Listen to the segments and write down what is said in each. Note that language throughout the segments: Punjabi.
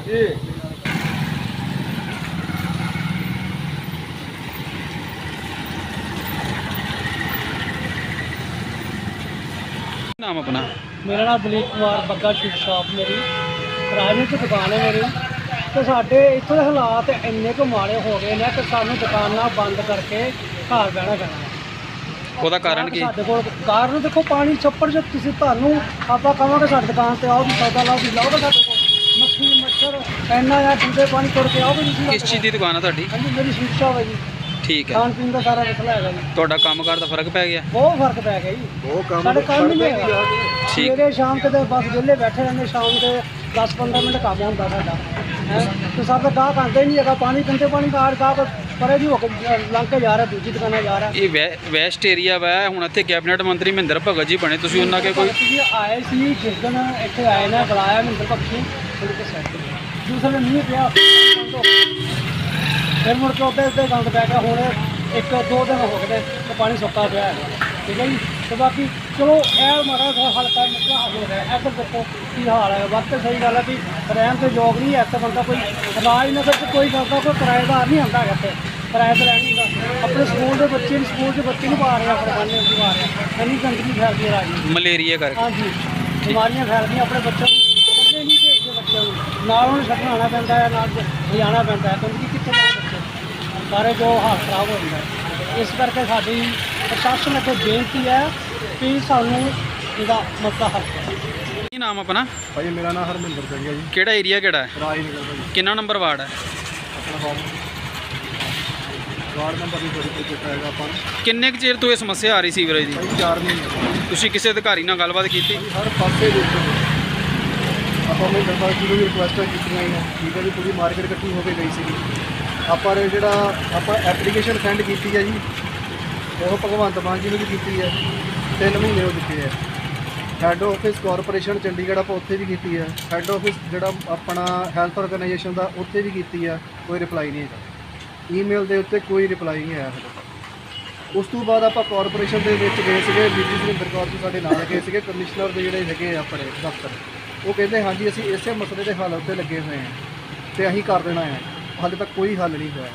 ਜੀ ਨਾਮ ਆਪਣਾ? ਮੇਰਾ ਨਾਮ ਦਲੀਪ ਕੁਮਾਰ ਬੱਗਾ ਸ਼ੂਟ ਸ਼ਾਪ ਮੇਰੀ। ਕਿਰਾਏ ਦੀ ਦੁਕਾਨ ਹੈ ਮੇਰੀ। ਤੇ ਸਾਡੇ ਇੱਥੋਂ ਦੇ ਹਾਲਾਤ ਇੰਨੇ ਕੁ ਮਾੜੇ ਹੋ ਗਏ ਨੇ ਕਿ ਸਾਨੂੰ ਦੁਕਾਨਾਂ ਬੰਦ ਕਰਕੇ ਘਰ ਬਹਿਣਾ ਪੈਣਾ ਹੈ। ਉਹਦਾ ਕਾਰਨ ਕੀ? ਸਾਡੇ ਕੋਲ ਕਾਰਨ ਦੇਖੋ ਪਾਣੀ ਛੱਪੜ ਜੇ ਤੁਸੀਂ ਤੁਹਾਨੂੰ ਆਪਾਂ ਕਹਾਂਗੇ ਸਾਡੀ ਦੁਕਾਨ ਤੇ ਆਓ ਵੀ ਸੌਦਾ ਲਾਓ ਵੀ ਲਾਓ ਤਾਂ ਸਾਡੇ ਕੋਲ ਮੱਖੀ ਮੱਛਰ ਇੰਨਾ ਆ ਠੰਡੇ ਪਾਣੀ ਤੁਰ ਕੇ ਆਓ ਵੀ ਤੁਸੀਂ ਕਿਸ ਚੀਜ਼ ਦੀ ਦੁਕਾਨ ਆ ਤੁਹਾਡੀ? ਹਾਂਜੀ ਮੇਰੀ ਸ਼ੂਟ ਸ਼ਾਪ ਹੈ ਜੀ। ਠੀਕ ਹੈ। ਖਾਣ ਪੀਣ ਦਾ ਸਾਰਾ ਮਸਲਾ ਹੈਗਾ ਜੀ। ਤੁਹਾਡਾ ਕੰਮਕਾਰ ਦਾ ਫ਼ਰਕ ਪੈ ਗਿਆ? ਬਹੁਤ ਫ਼ਰਕ ਪੈ ਗਿਆ ਜੀ। ਉਹ ਕੰਮ ਸਾਡੇ ਕੰਮ ਹੀ ਨਹੀਂ ਹੈਗਾ ਠੀਕ। ਸਵੇਰੇ ਸ਼ਾਮ ਕਿਤੇ ਬਸ ਵਿਹਲੇ ਬੈਠੇ ਰਹਿੰਦੇ ਸ਼ਾਮ ਦੇ 10-15 ਮਿੰਟ ਕੰਮ ਹੁੰਦਾ ਸਾਡਾ। ਹੈ? ਤੇ ਸਾਡਾ ਗਾਹਕ ਆਉਂਦਾ ਹੀ ਨਹੀਂ ਹੈਗਾ। ਪਾਣੀ ਕੰਦੇ ਪਾਣੀ ਕਾਰ ਗਾਹਕ ਪਰੇ ਦੀ ਹੋ ਕੇ ਲੰਘ ਕੇ ਜਾ ਰਿਹਾ ਦੂਜੀ ਦੁਕਾਨਾਂ ਜਾ ਰਿਹਾ। ਇਹ ਵੈ- ਵੈਸਟ ਏਰੀਆ ਵਾ ਹੁਣ ਇੱਥੇ ਕੈਬਨਿਟ ਮੰਤਰੀ ਮਹਿੰਦਰ ਭਗਤ ਜੀ ਬਣੇ। ਤੁਸੀਂ ਉਹਨਾਂ ਕੇ ਕੋਈ ਜੀ ਆਏ ਸੀ ਜਿਸ ਦਿਨ ਇੱਥੇ ਆਏ ਨੇ ਬੁਲਾਇਆ ਮਹਿੰਦਰ ਪੱਖੀ ਉਹਦੇ ਤੇ ਸੈੱਟ ਦੂਸਰੇ ਨਹੀਂ ਪਿਆ। ਫਿਰ ਮੁੜ ਕੇ ਉੱਤੇ ਉੱਤੇ ਗੰਦ ਪੈ ਗਿਆ। ਹੁਣ ਇੱਕ ਦੋ ਦਿਨ ਹੋ ਗਏ ਤੇ ਪਾਣੀ ਸੁੱਕਾ ਪਿਆ ਹੈ। ਠੀਕ ਹੈ ਜੀ? ਤੇ ਬਾਕੀ ਚਲੋ ਇਹ ਮਾੜਾ ਜਿਹਾ ਹਲਕਾ ਨਿਕਲਾ ਹੋ ਰਿਹਾ ਇੱਧਰ ਦੇਖੋ ਕੀ ਹਾਲ ਹੈ। ਵਕਤ ਸਹੀ ਗੱਲ ਹੈ ਵੀ ਰਹਿਣ ਤੇ ਜੋਗ ਨਹੀਂ ਇੱਥੇ ਬੰਦਾ ਕੋਈ ਰਾਜਨਗਰ ਚ ਕੋਈ ਕਰਦਾ ਕੋਈ ਕਿਰਾਏਦਾਰ ਨਹੀਂ ਆਉਂਦਾ ਇੱਥੇ। ਕਿਰਾਏ ਤੇ ਰਹਿਣ ਦਾ ਆਪਣੇ ਸਕੂਲ ਦੇ ਬੱਚੇ ਨੂੰ ਸਕੂਲ ਦੇ ਬੱਚੇ ਨੂੰ ਪਾ ਰਿਹਾ ਆਪਣੇ ਬੰਨੇ ਨੂੰ ਪਾ ਰਿਹਾ ਇੰਨੀ ਗੰਦਗੀ ਫੈਲਦੀ ਹੈ ਰਾਜਨਗਰ ਮਲੇਰੀਆ ਕਰਕੇ। ਹਾਂਜੀ। ਬਿਮਾਰੀਆਂ ਫੈਲਦੀਆਂ ਆਪਣੇ ਬੱਚਿਆਂ ਨੂੰ ਕੱਲੇ ਨਹੀਂ ਭੇਜਦੇ ਬੱਚਿਆਂ ਨੂੰ ਨਾਲ ਉਹਨੂੰ ਛੱਡਣਾ ਆਉਣਾ ਪੈਂਦਾ ਹੈ ਨਾਲ ਲਿਜਾਣਾ ਪੈਂਦਾ ਹੈ ਕਿਉਂਕਿ ਕਿੱਥੇ ਜਾਣ ਬੱਚੇ? ਸਾਰੇ ਜੋ ਹਾਲ ਖਰਾਬ ਹੋ ਜਾਂਦਾ ਇਸ ਕਰਕੇ ਸਾਡੀ ਪ੍ਰਸ਼ਾਸਨ ਅੱਗੇ ਬੇਨਤੀ ਹੈ ਕਿ ਸਾਨੂੰ ਇਹਦਾ ਮਸਲਾ ਹੱਲ ਕਰੋ। ਕੀ ਨਾਮ ਆਪਣਾ? ਭਾਈ ਮੇਰਾ ਨਾਮ ਹਰਮਿੰਦਰ ਸਿੰਘ ਹੈ ਜੀ। ਕਿਹੜਾ ਏਰੀਆ ਕਿਹੜਾ ਹੈ? ਰਾਜਨਗਰ ਭਾਈ ਕਿੰਨਾ ਨੰਬਰ ਵਾਰਡ ਹੈ? ਆਪਣਾ ਵਾਰਡ ਨੰਬਰ ਵੀ ਥੋੜੀ ਕੋਈ ਚਿੱਟਾ ਹੈਗਾ ਆਪਾਂ ਕਿੰਨੇ ਕੁ ਚਿਰ ਤੋਂ ਇਹ ਸਮੱਸਿਆ ਆ ਰਹੀ ਸੀਵਰੇਜ ਦੀ? ਭਾਈ 4 ਮਹੀਨੇ। ਤੁਸੀਂ ਕਿਸੇ ਅਧਿਕਾਰੀ ਨਾਲ ਗੱਲਬਾਤ ਕੀਤੀ? ਹਰ ਪਾਸੇ ਦੇ ਉੱਤੇ ਆਪਾਂ ਨੇ ਦਰਬਾਰ ਜੀ ਨੂੰ ਵੀ ਰਿਕੁਐਸਟਾਂ ਕੀਤੀਆਂ ਹੀ ਠੀਕ ਹੈ ਜੀ, ਪੂਰੀ ਮਾਰਕੀਟ ਇਕੱਠੀ ਹੋ ਕੇ ਗਈ ਸੀ ਆਪਾਂ ਨੇ ਜਿਹੜਾ, ਆਪਾਂ ਐਪਲੀਕੇਸ਼ਨ ਸੈਂਡ ਕੀਤੀ ਹੈ ਜੀ, ਉਹ ਭਗਵੰਤ ਮਾਨ ਜੀ ਨੂੰ ਵੀ ਕੀਤੀ ਹੈ। ਤਿੰਨ ਮਹੀਨੇ ਹੋ ਚੁੱਕੇ ਹੈ। ਹੈੱਡ ਆਫਿਸ ਕਾਰਪੋਰੇਸ਼ਨ ਚੰਡੀਗੜ੍ਹ ਆਪਾਂ ਉੱਥੇ ਵੀ ਕੀਤੀ ਹੈ। ਹੈੱਡ ਆਫਿਸ ਜਿਹੜਾ ਆਪਣਾ ਹੈਲਥ ਆਰਗੇਨਾਈਜੇਸ਼ਨ ਦਾ, ਉੱਥੇ ਵੀ ਕੀਤੀ ਹੈ। ਕੋਈ ਰਿਪਲਾਈ ਨਹੀਂ ਹੈਗਾ। ਈਮੇਲ ਦੇ ਉੱਤੇ ਕੋਈ ਰਿਪਲਾਈ ਨਹੀਂ ਆਇਆ ਸਾਡੇ ਉਸ ਤੋਂ ਬਾਅਦ ਆਪਾਂ ਕਾਰਪੋਰੇਸ਼ਨ ਦੇ ਵਿੱਚ ਗਏ ਸੀਗੇ। ਬੀਬੀ ਸੁਰਿੰਦਰ ਕੌਰ ਜੀ ਸਾਡੇ ਨਾਲ ਗਏ ਸੀਗੇ। ਕਮਿਸ਼ਨਰ ਦੇ ਜਿਹੜੇ ਹੈਗੇ ਆ ਆਪਣੇ ਦਫ਼ਤਰ। ਉਹ ਕਹਿੰਦੇ ਹਾਂਜੀ ਅਸੀਂ ਇਸੇ ਮਸਲੇ ਦੇ ਹੱਲ ਉੱਤੇ ਲੱਗੇ ਹੋਏ ਹਾਂ ਤੇ ਅਸੀਂ ਕਰ ਦੇਣਾ ਹੈ। ਹਾਲੇ ਤੱਕ ਕੋਈ ਹੱਲ ਨਹੀਂ ਹੋਇਆ।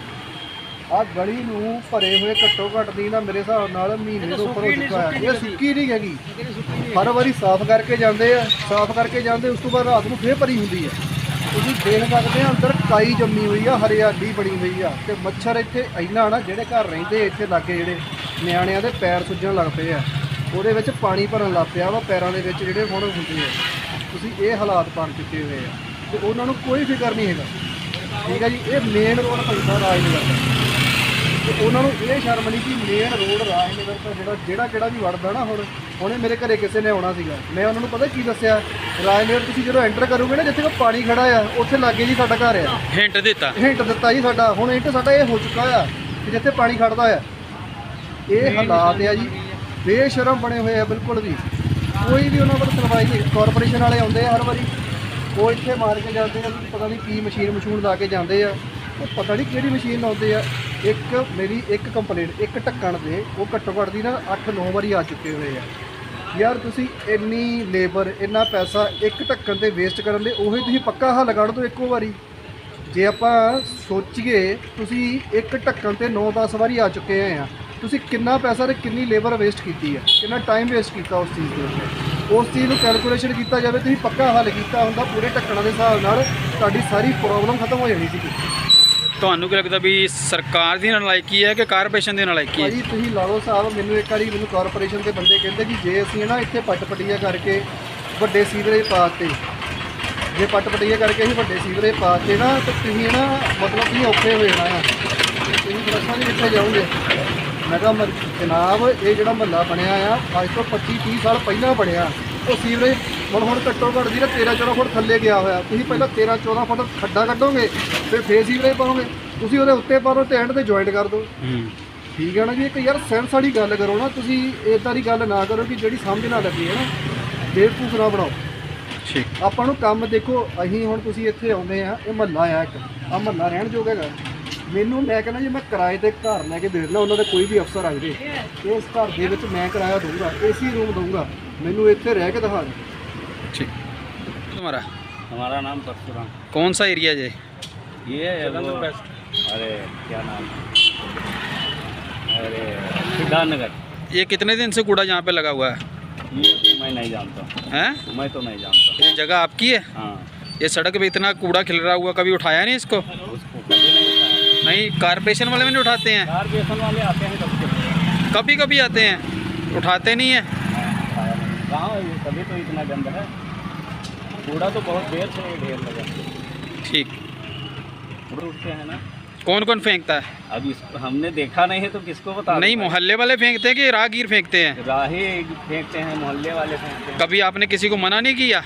ਆਹ ਗਲੀ ਨੂੰ ਭਰੇ ਹੋਏ ਘੱਟੋ ਘੱਟ ਦੀ ਨਾ ਮੇਰੇ ਹਿਸਾਬ ਨਾਲ ਮਹੀਨੇ ਤੋਂ ਉੱਪਰ ਹੋ ਚੁੱਕਾ ਹੈ। ਇਹ ਸੁੱਕੀ ਨਹੀਂ ਹੈਗੀ। ਹਰ ਵਾਰੀ ਸਾਫ਼ ਕਰਕੇ ਜਾਂਦੇ ਆ ਸਾਫ਼ ਕਰਕੇ ਜਾਂਦੇ ਉਸ ਤੋਂ ਬਾਅਦ ਰਾਤ ਨੂੰ ਫੇਰ ਭਰੀ ਹੁੰਦੀ ਹੈ। ਤੁਸੀਂ ਦੇਖ ਸਕਦੇ ਆ ਅੰਦਰ ਕਾਈ ਜੰਮੀ ਹੋਈ ਆ ਹਰਿਆਲੀ ਬਣੀ ਹੋਈ ਆ ਤੇ ਮੱਛਰ ਇੱਥੇ ਇੰਨਾ ਨਾ ਜਿਹੜੇ ਘਰ ਰਹਿੰਦੇ ਇੱਥੇ ਲਾਗੇ ਜਿਹੜੇ ਨਿਆਣਿਆਂ ਦੇ ਪੈਰ ਸੁੱਜਣ ਲੱਗ ਪਏ ਆ। ਉਹਦੇ ਵਿੱਚ ਪਾਣੀ ਭਰਨ ਲੱਗ ਪਿਆ ਵਾ ਪੈਰਾਂ ਦੇ ਵਿੱਚ ਜਿਹੜੇ ਹੁਣ ਹੁੰਦੇ ਆ। ਤੁਸੀਂ ਇਹ ਹਾਲਾਤ ਬਣ ਚੁੱਕੇ ਹੋਏ ਆ ਤੇ ਉਹਨਾਂ ਨੂੰ ਕੋਈ ਫਿਕਰ ਨਹੀਂ ਹੈਗਾ। ਠੀਕ ਹੈ ਜੀ ਇਹ ਮੇਨ ਰੋਡ ਪੈਂਦਾ ਰਾਜਨਗਰ ਦਾ। ਤੇ ਉਹਨਾਂ ਨੂੰ ਇਹ ਸ਼ਰਮ ਨਹੀਂ ਕਿ ਮੇਨ ਰੋਡ ਰਾਜਨਗਰ ਤੋਂ ਜਿਹੜਾ ਜਿਹੜਾ ਕਿਹੜਾ ਵੀ ਵੜਦਾ ਨਾ ਹੁਣ ਹੁਣੇ ਮੇਰੇ ਘਰੇ ਕਿਸੇ ਨੇ ਆਉਣਾ ਸੀਗਾ। ਮੈਂ ਉਹਨਾਂ ਨੂੰ ਪਤਾ ਕੀ ਦੱਸਿਆ? ਰਾਜਨਗਰ ਤੁਸੀਂ ਜਦੋਂ ਐਂਟਰ ਕਰੋਗੇ ਨਾ ਜਿੱਥੇ ਕੋ ਪਾਣੀ ਖੜਾ ਆ ਉੱਥੇ ਲਾਗੇ ਜੀ ਸਾਡਾ ਘਰ ਆ। ਹਿੰਟ ਦਿੱਤਾ। ਹਿੰਟ ਦਿੱਤਾ ਜੀ ਸਾਡਾ। ਹੁਣ ਹਿੰਟ ਸਾਡਾ ਇਹ ਹੋ ਚੁੱਕਾ ਆ ਕਿ ਜਿੱਥੇ ਪਾਣੀ ਖੜਦਾ ਆ। ਇਹ ਹਾਲਾਤ ਆ ਜੀ। ਬੇਸ਼ਰਮ ਬਣੇ ਹੋਏ ਆ ਬਿਲਕੁਲ ਵੀ। ਕੋਈ ਵੀ ਉਹਨਾਂ ਕੋਲ ਸੁਣਵਾਈ ਨਹੀਂ ਕਾਰਪੋਰੇਸ਼ਨ ਵਾਲੇ ਆਉਂਦੇ ਆ ਹਰ ਵਾਰੀ। ਉਹ ਇੱਥੇ ਮਾਰ ਕੇ ਜਾਂਦੇ ਆ, ਪਤਾ ਨਹੀਂ ਕੀ ਮਸ਼ੀਨ ਮਸ਼ੂਨ ਲਾ ਕੇ ਜਾਂਦੇ ਆ। ਉਹ ਪਤਾ ਨਹੀਂ ਕਿਹੜੀ ਮਸ਼ੀਨ ਲਾਉਂਦੇ ਆ। ਇੱਕ ਮੇਰੀ ਇੱਕ ਕੰਪਲੇਂਟ ਇੱਕ ਢੱਕਣ ਦੇ, ਉਹ ਘੱਟੋ ਘੱਟ ਦੀ ਨਾ 8-9 ਵਾਰੀ ਆ ਚੁੱਕੇ ਹੋਏ ਆ। ਯਾਰ ਤੁਸੀਂ ਇੰਨੀ ਲੇਬਰ ਇੰਨਾ ਪੈਸਾ ਇੱਕ ਢੱਕਣ ਤੇ ਵੇਸਟ ਕਰਨ ਦੇ, ਉਹੀ ਤੁਸੀਂ ਪੱਕਾ ਹੱਲ ਕੱਢ ਦਿਓ ਇੱਕੋ ਵਾਰੀ। ਜੇ ਆਪਾਂ ਸੋਚੀਏ, ਤੁਸੀਂ ਇੱਕ ਢੱਕਣ ਤੇ 9-10 ਵਾਰੀ ਆ ਚੁੱਕੇ ਆ। ਤੁਸੀਂ ਕਿੰਨਾ ਪੈਸਾ ਤੇ ਕਿੰਨੀ ਲੇਬਰ ਵੇਸਟ ਕੀਤੀ ਹੈ? ਕਿੰਨਾ ਟਾਈਮ ਵੇਸਟ ਕੀਤਾ ਉਸ ਚੀਜ਼ ਦੇ ਉੱਤੇ? ਉਸ ਚੀਜ਼ ਨੂੰ ਕੈਲਕੂਲੇਸ਼ਨ ਕੀਤਾ ਜਾਵੇ ਤੁਸੀਂ ਪੱਕਾ ਹੱਲ ਕੀਤਾ ਹੁੰਦਾ ਪੂਰੇ ਢੱਕਣਾਂ ਦੇ ਹਿਸਾਬ ਨਾਲ ਤੁਹਾਡੀ ਸਾਰੀ ਪ੍ਰੋਬਲਮ ਖਤਮ ਹੋ ਜਾਣੀ ਸੀ ਤੁਹਾਨੂੰ ਕੀ ਲੱਗਦਾ ਵੀ ਸਰਕਾਰ ਦੀ ਨਲਾਇਕੀ ਹੈ ਕਿ ਕਾਰਪੋਰੇਸ਼ਨ ਦੀ ਨਲਾਇਕੀ ਹੈ? ਭਾਜੀ ਤੁਸੀਂ ਲਾ ਲਓ ਸਾਹਿਬ ਮੈਨੂੰ ਇੱਕ ਵਾਰੀ ਮੈਨੂੰ ਕਾਰਪੋਰੇਸ਼ਨ ਦੇ ਬੰਦੇ ਕਹਿੰਦੇ ਕਿ ਜੇ ਅਸੀਂ ਨਾ ਇੱਥੇ ਪੱਟ ਪਟੀਆ ਕਰਕੇ ਵੱਡੇ ਸੀਵਰੇਜ ਪਾਤੇ ਜੇ ਪੱਟ ਪਟੀਆ ਕਰਕੇ ਅਸੀਂ ਵੱਡੇ ਸੀਵਰੇਜ ਪਾਤੇ ਨਾ ਤੇ ਤੁਸੀਂ ਨਾ ਮਤਲਬ ਤੁਸੀਂ ਔਖੇ ਹੋ ਜਾਣਾ ਆ। ਤੁਸੀਂ ਫਲਸ਼ਾਂ ਦੇ ਕਿੱਥੇ ਜਾਓਗੇ। ਮੈਂ ਕਿਹਾ ਮਰ- ਜਨਾਬ ਇਹ ਜਿਹੜਾ ਮਹੱਲਾ ਬਣਿਆ ਆ ਅੱਜ ਤੋਂ 25 30 ਸਾਲ ਪਹਿਲਾਂ ਬਣਿਆ। ਉਹ ਸੀਵਰੇਜ ਹੁਣ ਹੁਣ ਘੱਟੋ ਘੱਟ ਨਾ 13 14 ਫੁੱਟ ਥੱਲੇ ਗਿਆ ਹੋਇਆ। ਤੁਸੀਂ ਪਹਿਲਾਂ 13 14 ਫੁੱਟ ਖੱਡਾ ਕੱਢੋਗੇ ਫਿਰ ਫੇਰ ਸੀਵਰੇਜ ਪਾਓਗੇ। ਤੁਸੀਂ ਉਹਦੇ ਉੱਤੇ ਪਾਓ ਤੇ ਐਂਡ ਤੇ ਜੁਆਇੰਟ ਕਰ ਦਿਓ। ਹੂੰ। ਠੀਕ ਹੈ ਨਾ ਜੀ? ਇੱਕ ਯਾਰ ਸੈਂਸ ਵਾਲੀ ਗੱਲ ਕਰੋ ਨਾ ਤੁਸੀਂ ਇਦਾਂ ਦੀ ਗੱਲ ਨਾ ਕਰੋ ਕਿ ਜਿਹੜੀ ਸਮਝ ਨਾ ਲੱਗੇ ਹੈ ਨਾ ਬੇਵਕੂਫ ਨਾ ਬਣਾਓ। ਠੀਕ। ਆਪਾਂ ਨੂੰ ਕੰਮ ਦੇਖੋ ਅਸੀਂ ਹੁਣ ਤੁਸੀਂ ਇੱਥੇ ਆਉਂਦੇ ਆ ਇਹ ਮਹੱਲਾ ਆ ਇੱਕ। ਆ ਮਹੱਲਾ ਰਹਿਣ ਯੋਗ ਹੈਗਾ। ਮੈਨੂੰ ਮੈਂ ਕਹਿੰਦਾ ਜੀ ਮੈਂ ਕਿਰਾਏ ਤੇ ਘਰ ਲੈ ਕੇ ਦੇ ਦਿੰਦਾ ਉਹਨਾਂ ਦੇ ਕੋਈ ਵੀ ਅਫਸਰ ਆ ਜਾਵੇ ਇਸ ਘਰ ਦੇ ਵਿੱਚ ਮੈਂ ਕਿਰਾਇਆ ਦਊਂਗਾ ਏਸੀ ਰੂਮ ਦਊਂਗਾ ਮੈਨੂੰ ਇੱਥੇ ਰਹਿ ਕੇ ਦਿਖਾ ਦੇ ਠੀਕ ਤੁਹਾਡਾ हमारा नाम परशुराम कौन सा एरिया है ये है वो अरे क्या नाम है? अरे सिद्धार्थनगर ये कितने दिन से कूड़ा यहाँ पे लगा हुआ है ये तो मैं नहीं जानता हैं मैं तो नहीं जानता ये जगह आपकी है हाँ ये सड़क पे इतना कूड़ा खिलरा हुआ कभी उठाया नहीं इसको नहीं कारपोरेशन वाले भी नहीं उठाते हैं? कार बेसन वाले आते हैं कभी कभी। कभी कभी आते हैं? उठाते नहीं है? उठाया कहाँ तभी तो इतना गंद है। कूड़ा तो बहुत देर से ढेर लगा। ठीक। उठते हैं ना। कौन कौन फेंकता है? अब इसको हमने देखा नहीं है तो किसको बता नहीं मोहल्ले वाले फेंकते हैं कि राहगीर फेंकते हैं? राही फेंकते हैं मोहल्ले वाले फेंकते हैं। कभी आपने किसी को मना नहीं किया?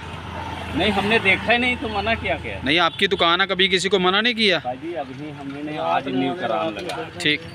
नहीं हमने देखा ही नहीं तो मना किया क्या नहीं आपकी दुकान है कभी किसी को मना नहीं किया भाजी अभी हमने आज न्यू कराम लगा ठीक